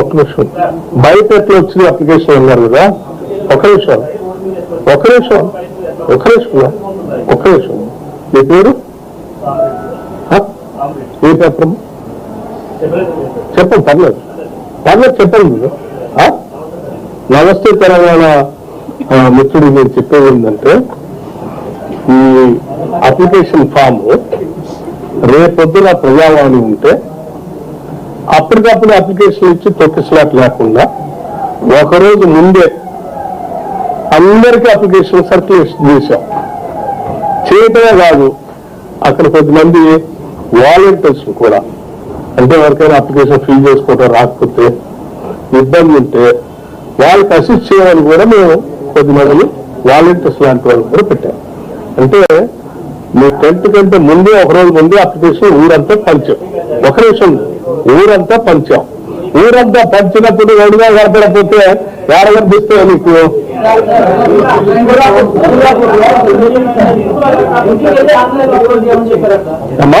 ఒక్క నిమిషం. బయట ఎట్లా వచ్చింది అప్లికేషన్ ఉన్నారు కదా? ఒక నిమిషం. ఒక నిమిషం. ఒక నిమిషం ఒక నిమిషం. మీ పేరు? ఏ పేపర్? చెప్పండి పర్లేదు. పర్లేదు చెప్పండి మీరు. నమస్తే తెలంగాణ మిత్రుడు నేను చెప్పేది ఏంటంటే ఈ అప్లికేషన్ ఫామ్ రేపొద్దున ప్రజావాణి ఉంటే అప్పటికప్పుడు అప్లికేషన్ ఇచ్చి తొక్కిసలాట్ లేకుండా ఒకరోజు ముందే అందరికీ అప్లికేషన్ సర్క్యులేషన్ చేశాం. చేయటమే కాదు అక్కడ కొద్దిమంది వాలంటీర్స్ కూడా అంటే ఎవరికైనా అప్లికేషన్ ఫిల్ చేసుకోవడం రాకపోతే ఇబ్బంది ఉంటే వాళ్ళకి అసిస్ట్ చేయాలని కూడా మేము కొద్దిమంది వాలంటీర్స్ లాంటి వాళ్ళు కూడా పెట్టారు. అంటే మీ టెన్త్ కంటే ముందే ఒక రోజు ముందే అప్లికేషన్ ఊరంతా పంచాం. ఒక నిమిషం ఊరంతా పంచాం. ఊరంతా పంచినప్పుడు ఎవరిగా కనపడకపోతే ఎవరు కనిపిస్తే నీకు అమ్మా?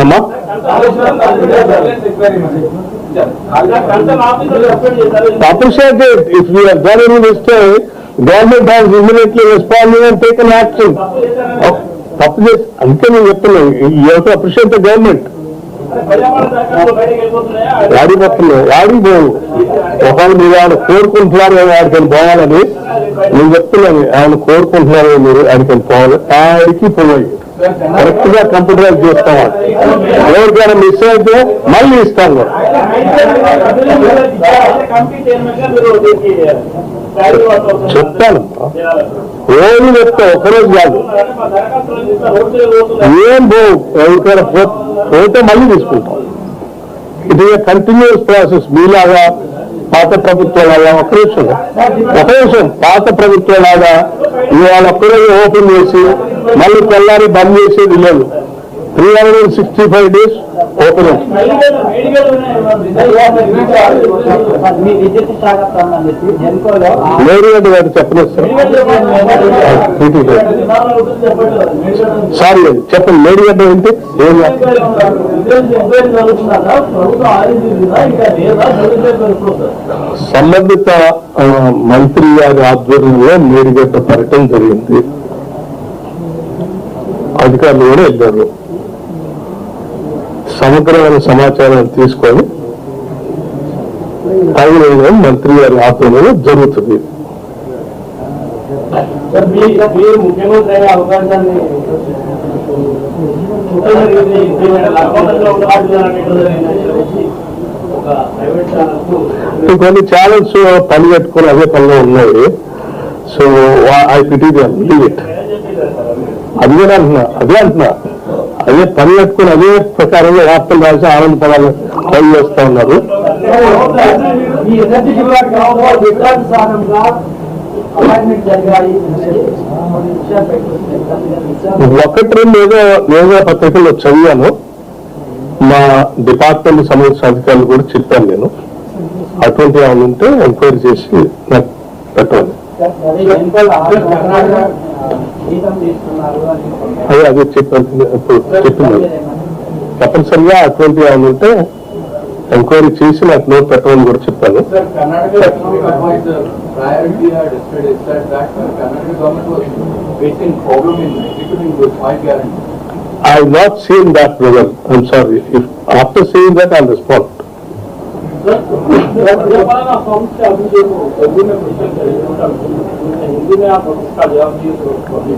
అమ్మా appreciate it. If we have done any mistake, government has immediately responded and taken action. తప్పు చేసి అందుకే నేను చెప్తున్నాను you have to appreciate the government వాడిపోతున్నాయి వాడి పోవు. ఒకవేళ మీరు ఆయన కోరుకుంటున్నారు ఆడికని పోవాలని? నేను చెప్తున్నాను ఆయన కోరుకుంటున్నారు మీరు ఆడికని పోవాలి? ఆడికి పోవాలి. కరెక్ట్గా కంప్యూటరైజ్ చేస్తామని ఎవరికైనా మిస్ అయితే మళ్ళీ ఇస్తాను. చెప్తాను. రోజు చెప్తా ఒకరోజు కాదు. ఏం పోవు? ఎవరికైనా పోతే మళ్ళీ తీసుకుంటాం. ఇది కంటిన్యూస్ ప్రాసెస్ మీలాగా పాత ప్రభుత్వాలాగా ఒక విషయం ఒక విషయం పాత ప్రభుత్వాలాగా ఇవాళ ఒక్కరోజు ఓపెన్ చేసి మళ్ళీ తెల్లారి బంద్ చేసేది లేదు. Three hundred sixty five days open ఉంది మీ విద్యుత్ శాఖ సార్. గారు సారీ అండి చెప్పండి మేడిగడ్డ ఏంటి ఏం సంబంధిత మంత్రి గారి ఆధ్వర్యంలో మేడిగడ్డ పర్యటన జరిగింది. అధికారులు కూడా వెళ్ళారు. సమగ్రమైన సమాచారం తీసుకొని తగిన మంత్రి గారి ఆధ్వర్యంలో జరుగుతుంది. కొన్ని ఛానల్స్ పని పెట్టుకుని అదే పనిలో ఉన్నాయి. So I pity leave it అది కూడా అంటున్నా అదే అంటున్నా. అదే పని అదే ప్రకారంగా వార్తలు రాసి ఆనంద పదాలు పని చేస్తా ఉన్నారు. ఒకటి రెండు ఏదో ఏదో పత్రికల్లో చదివాను. మా డిపార్ట్మెంట్ సంబంధించిన అధికారులు కూడా చెప్పాను నేను. అటువంటి ఏమైనా ఉంటే ఎంక్వైరీ చేసి నాకు పెట్టాలి అదే అదే చెప్పాను చెప్పింది తప్పనిసరిగా అటువంటి ఏమైనా ఉంటే ఎంక్వైరీ చేసి నాకు నోట్ పెట్టమని కూడా చెప్పాను Sir, Karnataka Economic Advisor priority had yesterday said that uh, Karnataka government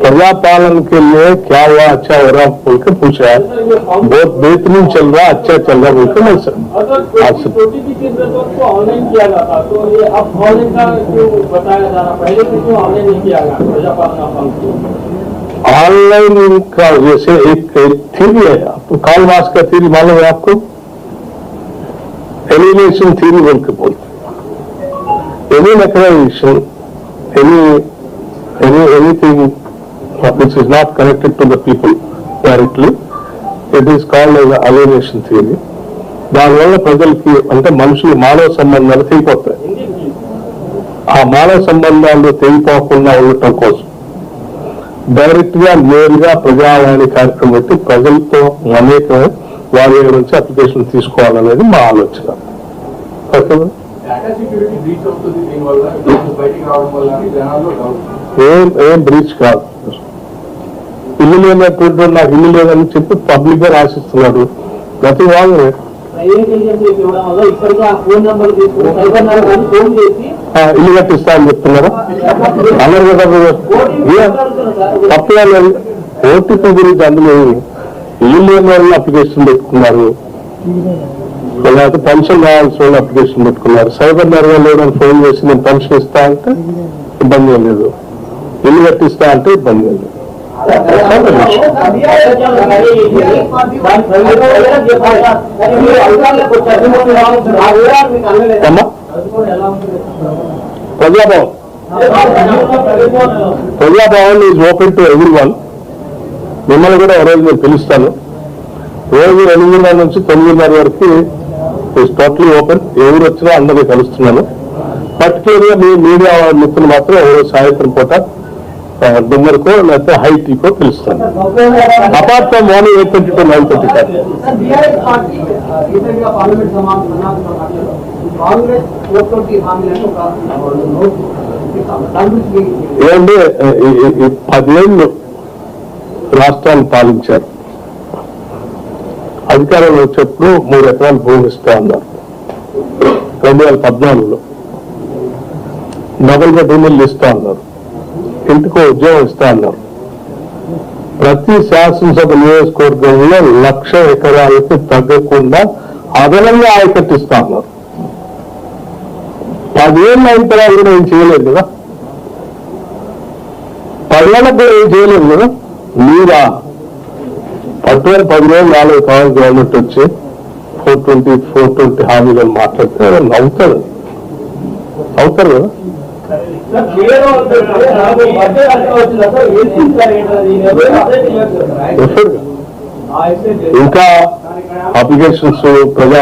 प्रजा पालन के लिए क्या हुआ? अच्छा हो रहा बोल के पूछा है। बहुत बेहतरीन चल रहा अच्छा चल रहा बोल के मैं ऑनलाइन किया जाता तो ऑनलाइन का नहीं ऑनलाइन का जैसे एक थीरी है आपको कालवास का थीरी मालूम है आपको? ఎలిమినేషన్ థియరీ వర్క్ పోయి any mechanisation any any anything which is not connected to the people directly it is called alienation theory దానివల్ల ప్రజలకి అంటే మనుషులు మానవ సంబంధాలు తెగిపోతాయి. ఆ మానవ సంబంధాలు తెగిపోకుండా ఉండటం కోసం డైరెక్ట్గా నేరుగా ప్రజావాణి కార్యక్రమం పెట్టి ప్రజలతో అనేకమైన వారి దగ్గర నుంచి అప్లికేషన్ తీసుకోవాలనేది మా ఆలోచన. ఏం ఏం బ్రీచ్ కాదు. ఇల్లు లేనటువంటి నాకు ఇల్లు లేదని చెప్పి పబ్లిక్గా రాసిస్తున్నాడు గతి వాళ్ళు ఇల్లు కట్టిస్తా అని చెప్తున్నారా. అన్నారు కదా ఓటీపీ ఏ? మాట్లాడుతున్నారు సార్ తప్పే లేదు ఓటీపీ గురించి అందులో ఈ లేని వాళ్ళు అప్లికేషన్ పెట్టుకున్నారు? లేకపోతే పెన్షన్ రావాల్సిన వాళ్ళు అప్లికేషన్ పెట్టుకున్నారు. సైబర్ నెరవేర్ లేదని ఫోన్ చేసి నేను పెన్షన్ ఇస్తా అంటే ఇబ్బంది ఏం లేదు. ఇల్లు కట్టిస్తా అంటే ఇబ్బంది లేదు. Praja Bhavan. Praja Bhavan is open to everyone మిమ్మల్ని కూడా రోజు నేను పిలుస్తాను. రోజు ఎనిమిదిన్నర నుంచి తొమ్మిదిన్నర వరకు టోటలీ ఓపెన్. ఎవరు వచ్చినా అందరినీ కలుస్తున్నాను. పర్టికులర్గా మీ మీడియా మిత్రులు మాత్రం ఎవరో సాయంత్రం పూట డిన్నర్కో లేకపోతే హై టీకో పిలుస్తాను apart from morning eight thirty to nine కాదు ట్వంటీ మీ- ఏమంటే పదేళ్ళు రాష్ట్రాన్ని పాలించారు. అధికారంలో వచ్చేప్పుడు మూడు ఎకరాలు భూమి ఇస్తా అన్నారు. రెండు వేల పద్నాలుగులో. నగలుగా బెడ్రూమ్ ఇస్తా అన్నారు. ఇంటికో ఉద్యోగం ఇస్తా అన్నారు. ప్రతి శాసనసభ నియోజకవర్గంలో లక్ష ఎకరాలకు తగ్గకుండా అదనంగా ఆయకట్టిస్తా అన్నారు. పదేళ్ళు అయిన తర్వాత కూడా ఏం చేయలేదు కదా? పదేళ్ళకు కూడా ఏం చేయలేదు కదా? మీరా పట్టువేల పది రోజులు నాలుగు కావాలి గవర్నమెంట్ వచ్చి ఫోర్ ట్వంటీ ఫోర్ ట్వంటీ హామీలను మాట్లాడితే నవ్వుతారు. అవుతారు కదా. ఇంకా అప్లికేషన్స్ ప్రజా